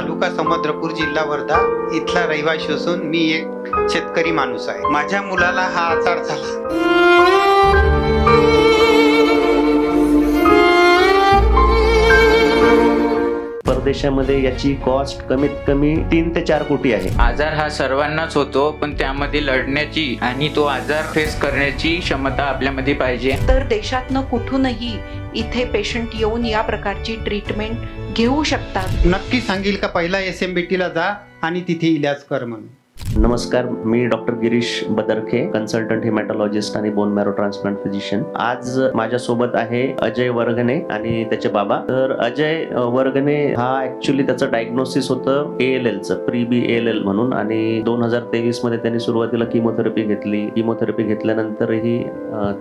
तालुका समुद्रपूर जिल्हा वर्धा. इथला रहिवाशी असून मी एक शेतकरी माणूस आहे. माझ्या मुलाला हा आजार झाला. परदेशामध्ये याची कॉस्ट कमीत कमी तीन ते चार कोटी आहे. आजार हा सर्वांनाच होतो पण त्यामध्ये लढण्याची आणि तो आजार फेस करण्याची क्षमता आपल्यामध्ये पाहिजे. तर देशातनं कुठूनही इथे पेशंट येऊन या प्रकारची ट्रीटमेंट घेऊ शकतात. नक्की सांगेल का पहिला एस एम बी टीला जा आणि तिथे इलाज कर म्हणून. नमस्कार मी doctor Girish Badarkhe consultant haematologist आणि बोन मॅरो ट्रान्सप्लांट फिजिशियन आज माझ्यासोबत आहे अजय वर्गणे आणि त्याचे बाबा. तर अजय वर्गने वर्गणे हा ऍक्च्युली त्याचं डायग्नोसिस होतं ए एल एलचं प्री बी एल एल म्हणून. आणि दोन हजार तेवीसमध्ये त्यांनी सुरुवातीला किमोथेरपी घेतली. किमोथेरपी घेतल्यानंतरही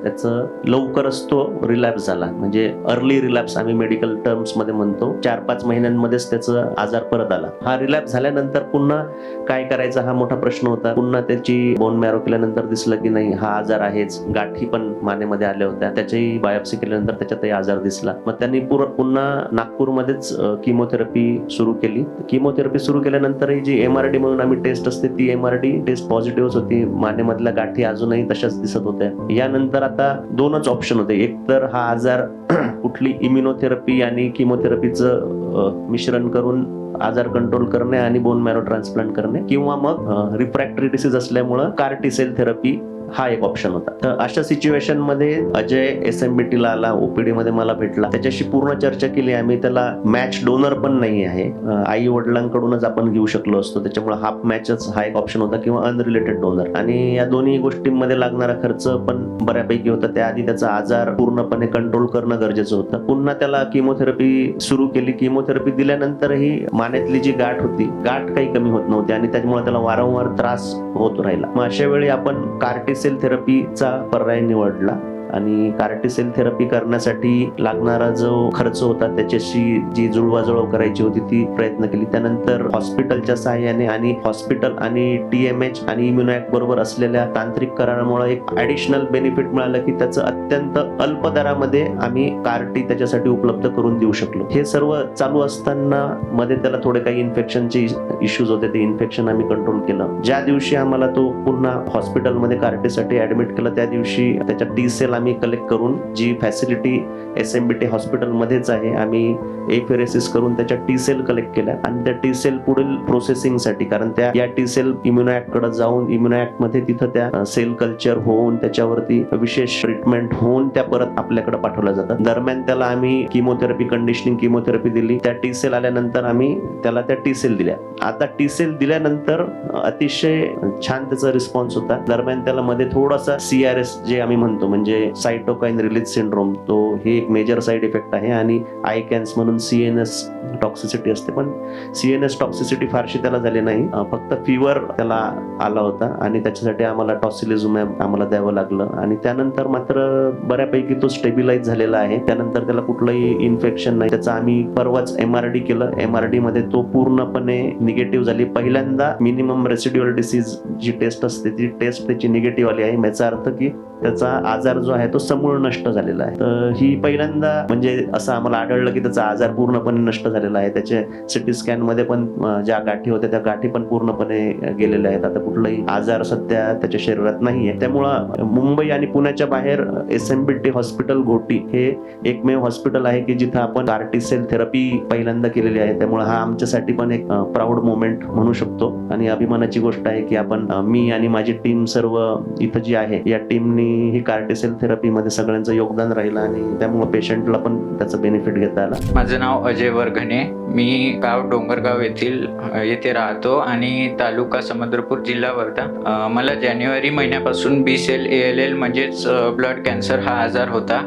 त्याचं लवकरच तो रिलॅप्स झाला. म्हणजे अर्ली रिलॅप्स आम्ही मेडिकल टर्म्समध्ये म्हणतो. चार पाच महिन्यांमध्येच त्याचा आजार परत आला. हा रिलॅप्स झाल्यानंतर पुन्हा काय करायचा हा मोठा प्रश्न होता. पुन्हा त्याची बोन मॅरो केल्यानंतर दिसलं की नाही हा आजार आहेच. गाठी पण मानेमध्ये आल्या होत्या. त्याच्याही बायोप्सी केल्यानंतर त्याच्यातही आजार दिसला. मग त्यांनी पुन्हा नागपूरमध्येच किमोथेरपी सुरू केली. किमोथेरपी सुरू केल्यानंतरही जी एम आर डी म्हणून आम्ही टेस्ट असते ती M R D test positive होती. मानेमधल्या गाठी अजूनही तशाच दिसत होत्या. यानंतर आता दोनच ऑप्शन होते. एक तर हा आजार कुठली इम्युनोथेरपी आणि किमोथेरपीचं मिश्रण करून आजार कंट्रोल करणे आणि बोन मॅरो ट्रान्सप्लांट करणे किंवा मग रिफ्रॅक्टरी डिसीज असल्यामुळं कार्टी सेल थेरपी हा एक ऑप्शन होता. तर अशा सिच्युएशनमध्ये अजय एस एम बी टीला आला ओपीडी मध्ये मला भेटला. त्याच्याशी पूर्ण चर्चा केली. आम्ही त्याला मॅच डोनर पण नाही आहे. आई वडिलांकडूनच आपण घेऊ शकलो असतो. त्याच्यामुळे हाफ मॅचच हा एक ऑप्शन होता किंवा अनरिलेटेड डोनर आणि या दोन्ही गोष्टींमध्ये लागणारा खर्च पण बऱ्यापैकी होता. त्याआधी त्याचा आजार पूर्णपणे कंट्रोल करणं गरजेचं होतं. पुन्हा त्याला किमोथेरपी सुरू केली. किमोथेरपी दिल्यानंतरही मानेतली जी गाठ होती गाठ काही कमी होत नव्हती. आणि त्याच्यामुळे त्याला वारंवार त्रास होत राहिला. मग अशा वेळी आपण कार्टिस सेल थेरपीचा पर्याय निवडला. आणि कार्टिसेल थेरपी करण्यासाठी लागणारा जो खर्च होता त्याच्याशी जी जुळवाजुळव करायची होती ती प्रयत्न केली. त्यानंतर हॉस्पिटलच्या सहाय्याने आणि हॉस्पिटल आणि टी एम एच आणि इम्युनॅक बरोबर असलेल्या तांत्रिक करारामुळे एक ऍडिशनल बेनिफिट मिळालं की त्याचं अत्यंत अल्प दरामध्ये आम्ही कार्टी त्याच्यासाठी उपलब्ध करून देऊ शकलो. हे सर्व चालू असताना मध्ये त्याला थोडे काही इन्फेक्शनचे इश्यूज होते ते इन्फेक्शन आम्ही कंट्रोल केलं. ज्या दिवशी आम्हाला तो पुन्हा हॉस्पिटलमध्ये कार्टीसाठी ऍडमिट केलं त्या दिवशी त्याच्या टी सेल आम्ही कलेक्ट करून जी facility S M B T हॉस्पिटलमध्येच आहे आम्ही एफेरेसिस करून त्याच्या टी सेल कलेक्ट केल्या आणि त्या टी सेल पुढील प्रोसेसिंगसाठी कारण त्या या टी सेल इम्युनॅक्टकडे जाऊन इम्युनॅक्टमध्ये तिथं त्या सेल कल्चर होऊन त्याच्यावरती विशेष ट्रीटमेंट होऊन त्या परत आपल्याकडे पाठवल्या जातात. दरम्यान त्याला आम्ही किमोथेरपी कंडिशनिंग किमोथेरपी दिली. त्या टी सेल आल्यानंतर आम्ही त्याला त्या टी सेल दिल्या. आता टी सेल दिल्यानंतर अतिशय छान त्याचा रिस्पॉन्स होता. दरम्यान त्याला मध्ये थोडासा सी आर एस जे आम्ही म्हणतो म्हणजे सायटोकाईन रिलीज सिंड्रोम तो हे एक मेजर साईड इफेक्ट आहे आणि आय कॅन्स म्हणून सी एन एस टॉक्सिसिटी असते. पण सी एन एस टॉक्सिसिटी फारशी त्याला झाली नाही. फक्त फिवर त्याला आला होता आणि त्याच्यासाठी आम्हाला टॉसिलिझुमॅब आम्हाला द्यावं लागलं. आणि त्यानंतर मात्र बऱ्यापैकी तो स्टेबिलाईज झालेला आहे. त्यानंतर त्याला कुठलंही इन्फेक्शन नाही. त्याचं आम्ही परवाच एम आर डी केलं. एम आर डी मध्ये तो पूर्णपणे निगेटिव्ह झाली. पहिल्यांदा मिनिमम रेसिड्युअल डिसीज जी टेस्ट असते ती टेस्ट त्याची निगेटिव्ह आली आहे. याचा अर्थ की त्याचा आजार जो आहे तो समूळ नष्ट झालेला आहे. तर ही पहिल्यांदा म्हणजे असं आम्हाला आढळलं की त्याचा आजार पूर्णपणे नष्ट झालेला आहे. त्याचे सिटी स्कॅनमध्ये पण ज्या गाठी होत्या त्या गाठी पण पूर्णपणे गेलेल्या आहेत. आता कुठलाही आजार सध्या त्याच्या शरीरात नाही आहे. त्यामुळं मुंबई आणि पुण्याच्या बाहेर S M B T hospital Ghoti हे एकमेव हॉस्पिटल आहे की जिथं आपण कार्टिसेल थेरपी पहिल्यांदा केलेली आहे. त्यामुळे हा आमच्यासाठी पण एक प्राऊड मोमेंट म्हणू शकतो. आणि अभिमानाची गोष्ट आहे की आपण मी आणि माझी टीम सर्व इथं जी आहे या टीमनी ही कार्टेसेल थेरपीमध्ये सगळ्यांचं योगदान राहिलं आणि त्यामुळे पेशंटला पण त्याचं बेनिफिट घेता आला. माझं नाव अजय वर्घने. मी गाव डोंगरगाव येथील येथे राहतो आणि तालुका समुद्रपूर जिल्हा वर्धा. मला जानेवारी महिन्यापासून B cell A L L म्हणजेच ब्लड कॅन्सर हा आजार होता.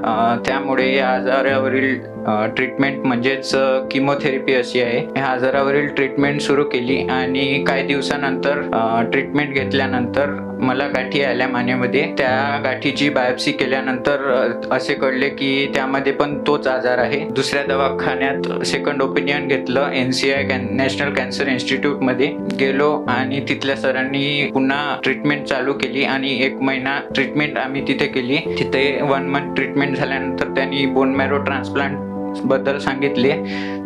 त्यामुळे या आजारावरील ट्रीटमेंट म्हणजेच किमोथेरपी अशी आहे. या आजारावरील ट्रीटमेंट सुरू केली आणि काही दिवसानंतर ट्रीटमेंट घेतल्यानंतर मला गाठी आल्या मानेमध्ये. त्या गाठीची बायोप्सी केल्यानंतर असे कळले की त्यामध्ये पण तोच आजार आहे. दुसऱ्या दवाखान्यात सेकंड ओपिनियन घेतलं N C I national cancer इन्स्टिट्यूटमध्ये. गेलो आणि तिथल्या सरांनी पुन्हा ट्रीटमेंट चालू केली आणि एक महिना ट्रीटमेंट आम्ही तिथे केली. तिथे वन मंथ ट्रीटमेंट झाल्यानंतर त्यांनी बोन मॅरो ट्रान्सप्लांट बद्दल सांगितले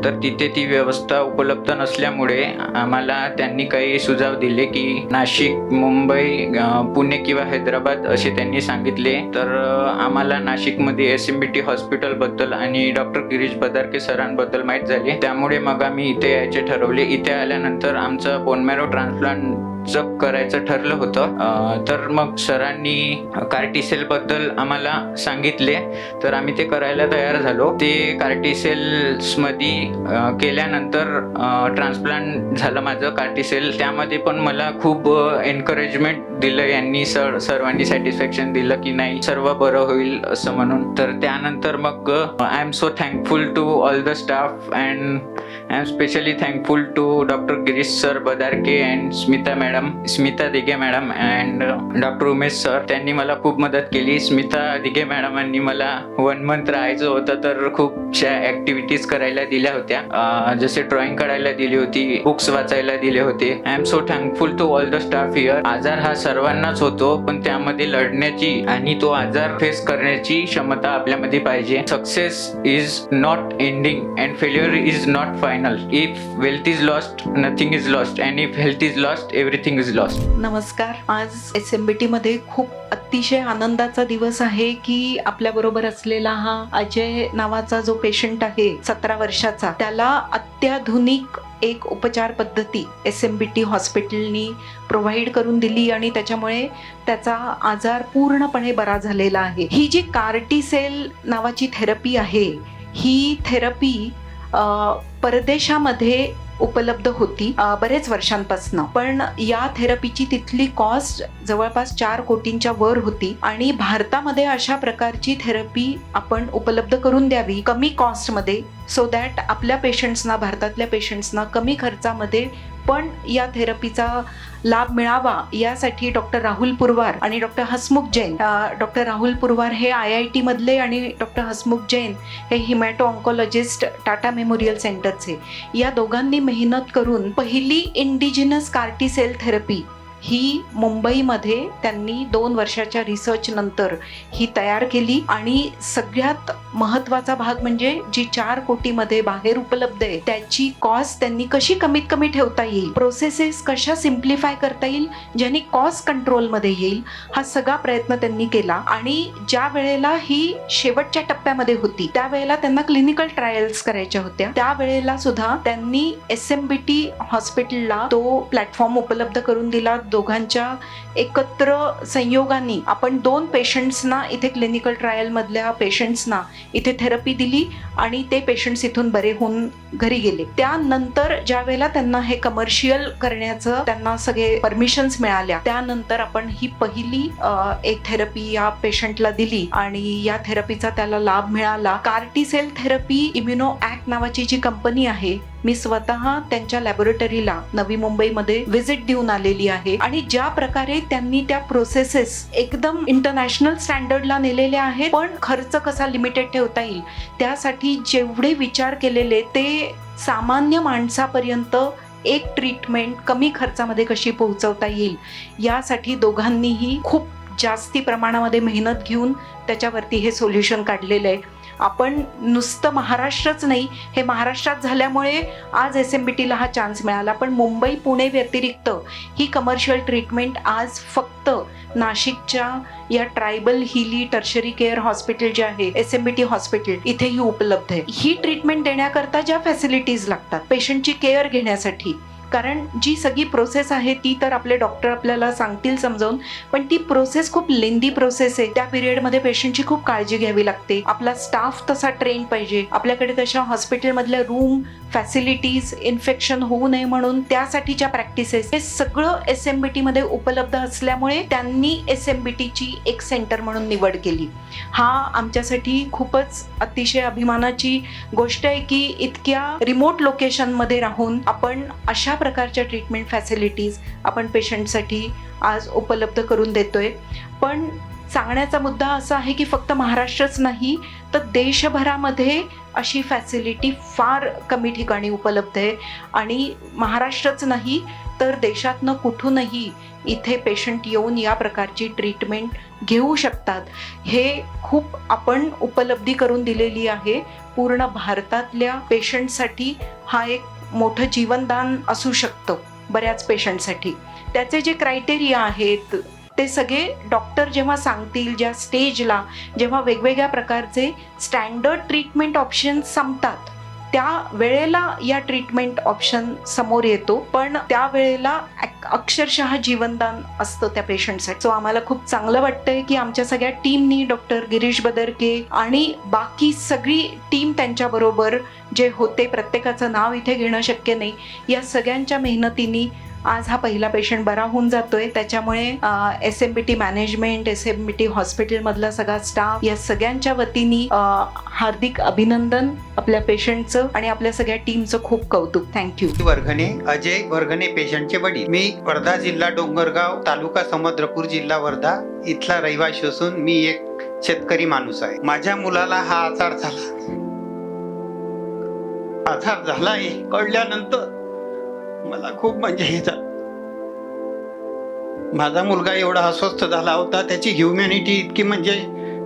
तर तिथे ती व्यवस्था उपलब्ध नसल्यामुळे आम्हाला त्यांनी काही सुझाव दिले की नाशिक मुंबई पुणे किंवा हैदराबाद असे त्यांनी सांगितले. तर आम्हाला नाशिकमध्ये एस एम बी टी हॉस्पिटलबद्दल आणि डॉक्टर गिरीश बदारके सरांबद्दल माहीत झाले. त्यामुळे मग आम्ही इथे यायचे ठरवले. इथे आल्यानंतर आमचं बोनमॅरो ट्रान्सप्लांट करायचं ठरलं होतं. तर मग सरांनी कार्टिसेल बद्दल आम्हाला सांगितले. तर आम्ही ते करायला तयार झालो. ते कार्टिसेल्समध्ये केल्यानंतर ट्रान्सप्लांट झालं माझं कार्टिसेल. त्यामध्ये पण मला खूप एनकरेजमेंट दिलं यांनी. सर सर्वांनी सॅटिस्फॅक्शन दिलं की नाही सर्व बरं होईल असं म्हणून. तर त्यानंतर मग I am so thankful to all the staff and I am specially thankful to doctor Girish sir Badarke and Smita madam Smita Dighe madam and doctor uh, Umesh sir त्यांनी मला खूप मदत केली. स्मिता दिघे मॅडमांनी मला वन मंथ राहायचं होतं तर खूपशा activities करायला दिल्या होत्या. जसे ड्रॉइंग काढायला दिली होती बुक्स वाचायला दिले होते. I am so thankful to all the staff here आजार हा सर्वांनाच होतो पण त्यामध्ये लढण्याची आणि तो आजार फेस करण्याची क्षमता आपल्यामध्ये पाहिजे. Success is not ending and failure is not final if wealth is lost nothing is lost and if health is lost everything is lost नमस्कार. आज एस एम बी टी मध्ये खूप अतिशय आनंदाचा दिवस आहे की आपल्या बरोबर असलेला हा अजय नावाचा जो पेशंट आहे सतरा वर्षाचा त्याला अत्याधुनिक एक उपचार पद्धती एस एम बी टी हॉस्पिटलनी प्रोव्हाइड करून दिली आणि त्याच्यामुळे त्याचा आजार पूर्णपणे बरा झालेला आहे. ही जी कार्टीसेल नावाची थेरपी आहे ही थेरपी परदेशामध्ये उपलब्ध होती बरेच वर्षांपासून. पण या थेरपीची तिथली कॉस्ट जवळपास चार कोटींच्या वर होती आणि भारतामध्ये अशा प्रकारची थेरपी आपण उपलब्ध करून द्यावी कमी कॉस्टमध्ये सो दॅट आपल्या पेशंट्सना भारतातल्या पेशंट्सना कमी खर्चामध्ये पण या थेरपीचा लाभ मिळावा यासाठी डॉक्टर राहुल पुरवार आणि डॉक्टर हसमुख जैन डॉक्टर राहुल पुरवार हे आय आय टीमधले आणि डॉक्टर हसमुख जैन हे हिमॅटो ऑन्कॉलॉजिस्ट टाटा मेमोरियल सेंटरचे या दोघांनी मेहनत करून पहिली इंडिजिनस कार्टीसेल थेरपी ही मुंबईमध्ये त्यांनी दोन वर्षाच्या रिसर्च नंतर ही तयार केली आणि सगळ्यात महत्त्वाचा भाग म्हणजे जी चार कोटीमध्ये बाहेर उपलब्ध आहे त्याची कॉस्ट त्यांनी कशी कमीत कमी ठेवता येईल प्रोसेसेस कशा सिम्प्लिफाय करता येईल ज्यांनी कॉस्ट कंट्रोलमध्ये येईल हा सगळा प्रयत्न त्यांनी केला आणि ज्या वेळेला ही शेवटच्या टप्प्यामध्ये होती त्यावेळेला त्यांना क्लिनिकल ट्रायल्स करायच्या होत्या. त्यावेळेला सुद्धा त्यांनी एस एम बी टी हॉस्पिटलला तो प्लॅटफॉर्म उपलब्ध करून दिला दोघांच्या एकत्र संयोगाने आपण दोन पेशंट्सना इथे क्लिनिकल ट्रायलमधल्या पेशंट्सना इथे थेरपी दिली आणि ते पेशंट्स इथून बरे होऊन घरी गेले. त्यानंतर ज्या वेळेला त्यांना हे कमर्शियल करण्याचं त्यांना सगळे परमिशन्स मिळाल्या त्यानंतर आपण ही पहिली एक थेरपी या पेशंटला दिली आणि या थेरपीचा त्याला लाभ मिळाला. कार्टीसेल थेरपी इम्युनो ऍक्ट नावाची जी कंपनी आहे मी स्वतः त्यांच्या लॅबोरेटरीला नवी मुंबईमध्ये व्हिजिट देऊन आलेली आहे. आणि ज्या प्रकारे त्यांनी त्या प्रोसेसेस एकदम इंटरनॅशनल स्टँडर्डला नेलेल्या आहेत पण खर्च कसा लिमिटेड ठेवता येईल त्यासाठी जेवढे विचार केलेले ते सामान्य माणसापर्यंत एक ट्रीटमेंट कमी खर्चामध्ये कशी पोहोचवता येईल यासाठी दोघांनीही खूप जास्ती प्रमाणामध्ये मेहनत घेऊन त्याच्यावरती हे सोल्युशन काढलेलं आहे. आपण नुसतं महाराष्ट्रच नाही हे महाराष्ट्रात झाल्यामुळे आज एस एम बी टीला हा चान्स मिळाला. पण मुंबई पुणे व्यतिरिक्त ही कमर्शियल ट्रीटमेंट आज फक्त नाशिकच्या या tribal hilly tertiary care hospital जे आहे S M B T hospital इथेही उपलब्ध आहे. ही ट्रीटमेंट देण्याकरता ज्या फॅसिलिटीज लागतात पेशंटची केअर घेण्यासाठी कारण जी सगळी प्रोसेस आहे ती तर आपले डॉक्टर आपल्याला सांगतील समजावून पण ती प्रोसेस खूप लेंदी प्रोसेस आहे. त्या पिरियडमध्ये पेशंटची खूप काळजी घ्यावी लागते. आपला स्टाफ तसा ट्रेन पाहिजे. आपल्याकडे तशा हॉस्पिटलमधल्या रूम फॅसिलिटीज इन्फेक्शन होऊ नये म्हणून त्यासाठीच्या प्रॅक्टिसेस हे सगळं एस एम बी टीमध्ये उपलब्ध असल्यामुळे त्यांनी एस एम बी टीची एक सेंटर म्हणून निवड केली. हा आमच्यासाठी खूपच अतिशय अभिमानाची गोष्ट आहे की इतक्या रिमोट लोकेशनमध्ये राहून आपण अशा प्रकारच्या ट्रीटमेंट फॅसिलिटीज आपण पेशंटसाठी आज उपलब्ध करून देतोय. पण सांगण्याचा मुद्दा असा आहे की फक्त महाराष्ट्रच नाही तर देशभरामध्ये अशी फॅसिलिटी फार कमी ठिकाणी उपलब्ध आहे. आणि महाराष्ट्रच नाही तर देशातनं कुठूनही इथे पेशंट येऊन या प्रकारची ट्रीटमेंट घेऊ शकतात. हे खूप आपण उपलब्धी करून दिलेली आहे. पूर्ण भारतातल्या पेशंटसाठी हा एक मोठं जीवनदान असू शकतं बऱ्याच पेशंटसाठी. त्याचे जे क्रायटेरिया आहेत ते सगळे डॉक्टर जेव्हा सांगतील ज्या स्टेजला जेव्हा वेगवेगळ्या प्रकारचे स्टँडर्ड ट्रीटमेंट ऑप्शन्स संपतात त्या वेळेला या ट्रीटमेंट ऑप्शन समोर येतो पण त्या वेळेला अक्षरशः जीवनदान असतं त्या पेशंटसाठी सो आम्हाला खूप चांगलं वाटतंय की आमच्या सगळ्या टीमनी डॉक्टर गिरीश बदरके आणि बाकी सगळी टीम त्यांच्याबरोबर जे होते प्रत्येकाचं नाव इथे घेणं शक्य नाही. या सगळ्यांच्या मेहनतीनी आज हा पहिला पेशंट बरा होऊन जातोय. त्याच्यामुळे S M B T management S M B T हॉस्पिटलमधला सगळा स्टाफ या सगळ्यांच्या वतीने हार्दिक अभिनंदन आपल्या पेशंटचं आणि आपल्या सगळ्या टीमचं खूप कौतुक. थँक्यू वर्घने अजय वर्घने पेशंटचे वडील. मी वर्धा जिल्हा डोंगरगाव तालुका समुद्रपूर जिल्हा वर्धा इथला रहिवासी असून मी एक शेतकरी माणूस आहे. माझ्या मुलाला हा आजार झाला. आजार झाला हे कळल्यानंतर मला खूप म्हणजे हे माझा मुलगा एवढा अस्वस्थ झाला होता त्याची ह्युमॅनिटी इतकी म्हणजे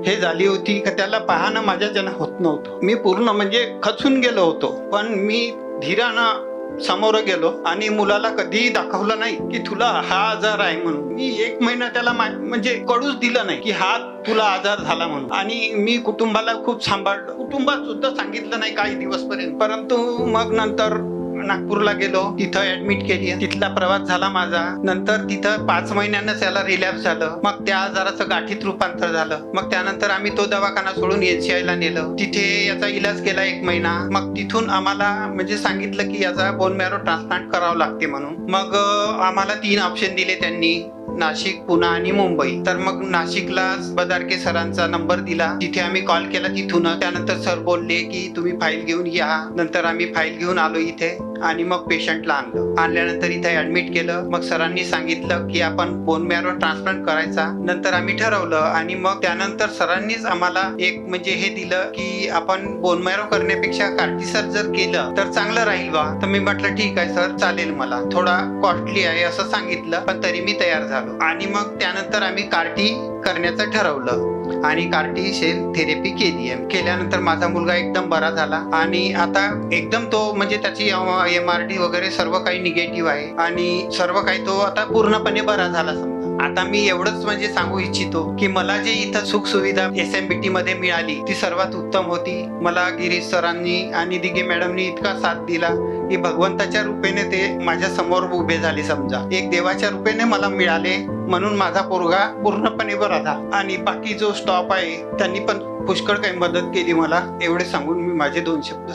हे झाली होती का त्याला पाहणं माझ्या जन होत नव्हतं. मी पूर्ण म्हणजे खचून गेलो होतो. पण मी धीरानं समोर गेलो आणि मुलाला कधीही दाखवलं नाही की तुला हा आजार आहे म्हणून. मी एक महिना त्याला म्हणजे कळूच दिलं नाही की हा तुला आजार झाला म्हणून. आणि मी कुटुंबाला खूप सांभाळलं. कुटुंबात सुद्धा सांगितलं नाही काही दिवसपर्यंत. परंतु मग नंतर नागपूरला गेलो तिथं ऍडमिट केली तिथला प्रवास झाला माझा. नंतर तिथं पाच महिन्यानं त्याला रिलॅप्स झालं. मग त्या आजाराचं गाठीत रूपांतर झालं. मग त्यानंतर आम्ही तो दवाखाना सोडून एनसीआय ला नेलं. तिथे याचा इलाज केला एक महिना. मग तिथून आम्हाला म्हणजे सांगितलं की याचा बोन मॅरो ट्रान्सप्लांट करावं लागते म्हणून. मग आम्हाला तीन ऑप्शन दिले त्यांनी. नाशिक पुणे आणि मुंबई. तर मग नाशिकला बदारके सरांचा नंबर दिला. तिथे आम्ही कॉल केला तिथून त्यानंतर सर बोलले की तुम्ही फाईल घेऊन या. नंतर आम्ही फाईल घेऊन आलो इथे आणि मग पेशंटला आणलं. आणल्यानंतर इथे ऍडमिट केलं. मग सरांनी सांगितलं की आपण बोन मॅरो ट्रान्सप्लांट करायचा. नंतर आम्ही ठरवलं आणि मग त्यानंतर सरांनीच आम्हाला एक म्हणजे हे दिलं की आपण बोन मॅरो करण्यापेक्षा कार्टिसर जर केलं तर चांगलं राहील बा. तर मी म्हटलं ठीक आहे सर चालेल मला. थोडा कॉस्टली आहे असं सांगितलं पण तरी मी तयार झालो. आणि मग त्यानंतर आम्ही कार्टी करण्याचं ठरवलं. आणि कार्टी सेल थेरपी केली आहे. केल्यानंतर माझा मुलगा एकदम बरा झाला. आणि आता एकदम तो म्हणजे त्याची एम आर डी वगैरे सर्व काही निगेटिव्ह आहे. आणि सर्व काही तो आता पूर्णपणे बरा झाला समजा. आता मी एवढंच म्हणजे सांगू इच्छितो की मला जे इथं सुख सुविधा एस एम बी टी मध्ये मिळाली ती सर्वात उत्तम होती. मला गिरीश सरांनी आणि दिघे मॅडमनी इतका साथ दिला. की भगवंताच्या रूपेने ते माझ्यासमोर उभे झाले समजा. एक देवाच्या रूपेने मला मिळाले म्हणून माझा पोरगा पूर्णपणे बरा झाला. आणि बाकी जो स्टॉप आहे त्यांनी पण पुष्कळ काही मदत केली मला. एवढे सांगून मी माझे दोन शब्द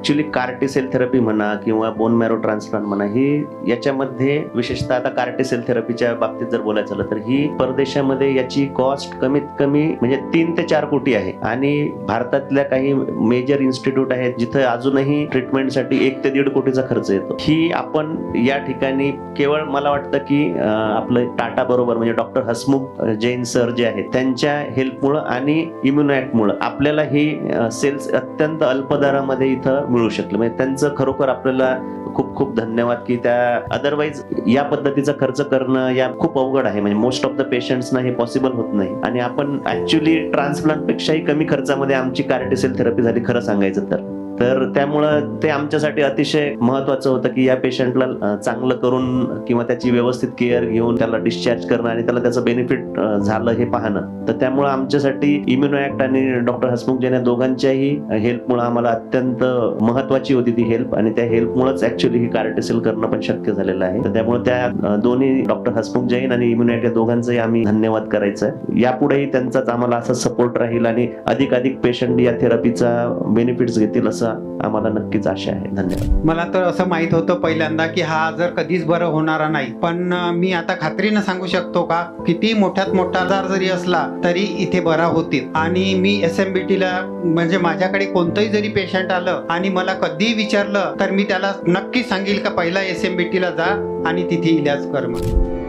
ॲक्च्युली ऍक्च्युली कार्टिसेल थेरपी म्हणा किंवा बोन मॅरो ट्रान्सप्लांट म्हणा ही याच्यामध्ये विशेषतः आता कार्टिसेल थेरपीच्या बाबतीत जर बोलायचं झालं तर ही परदेशामध्ये याची कॉस्ट कमीत कमी म्हणजे तीन ते चार कोटी आहे. आणि भारतातल्या काही मेजर इन्स्टिट्यूट आहेत जिथं अजूनही ट्रीटमेंटसाठी एक ते दीड कोटीचा खर्च येतो. ही आपण या ठिकाणी केवळ मला वाटतं की आपलं टाटा बरोबर म्हणजे डॉक्टर हसमुख जैन सर जे आहेत त्यांच्या हेल्पमुळं आणि इम्युनॅक्टमुळं आपल्याला ही सेल्स अत्यंत अल्प दरामध्ये इथं मिळू शकलं. म्हणजे त्यांचं खरोखर आपल्याला खूप खूप धन्यवाद की त्या अदरवाईज या पद्धतीचा खर्च करणं या खूप अवघड आहे. म्हणजे मोस्ट ऑफ द पेशंट्सना हे पॉसिबल होत नाही. आणि आपण ऍक्च्युली ट्रान्सप्लांट पेक्षाही कमी खर्चामध्ये आमची कार्डिसेल थेरपी झाली खरं सांगायचं तर. तर त्यामुळं ते आमच्यासाठी अतिशय महत्वाचं होतं की या पेशंटला चांगलं करून किंवा त्याची व्यवस्थित केअर घेऊन त्याला डिस्चार्ज करणं आणि त्याला त्याचं बेनिफिट झालं हे पाहणं. तर त्यामुळं आमच्यासाठी इम्युनो ऍक्ट आणि डॉक्टर हसमुख जैन या दोघांच्याही हेल्पमुळे आम्हाला अत्यंत महत्वाची होती ती हेल्प आणि त्या हेल्पमुळेच ऍक्च्युली ही कार्टिसेल करणं पण शक्य झालेलं आहे. तर त्यामुळे त्या दोन्ही डॉक्टर हसमुख जैन आणि इम्युनो ऍक्ट या दोघांचाही आम्ही धन्यवाद करायचा. आहे यापुढेही त्यांचाच आम्हाला असा सपोर्ट राहील आणि अधिक अधिक पेशंट या थेरपीचा बेनिफिट्स घेतील असं आम्हाला नक्कीच आशा आहे. धन्यवाद. मला तर असं माहीत होतं पहिल्यांदा की हा आजार कधीच बरं होणारा नाही. पण मी आता खात्रीनं सांगू शकतो का? किती मोठ्यात मोठा आजार जरी असला तरी इथे बरा होतील. आणि मी एस एम बी टीला म्हणजे माझ्याकडे कोणतंही जरी पेशंट आलं आणि मला कधीही विचारलं तर मी त्याला नक्की सांगेल का पहिला एस एम बी टीला जा आणि तिथे इलाज कर म्हणून.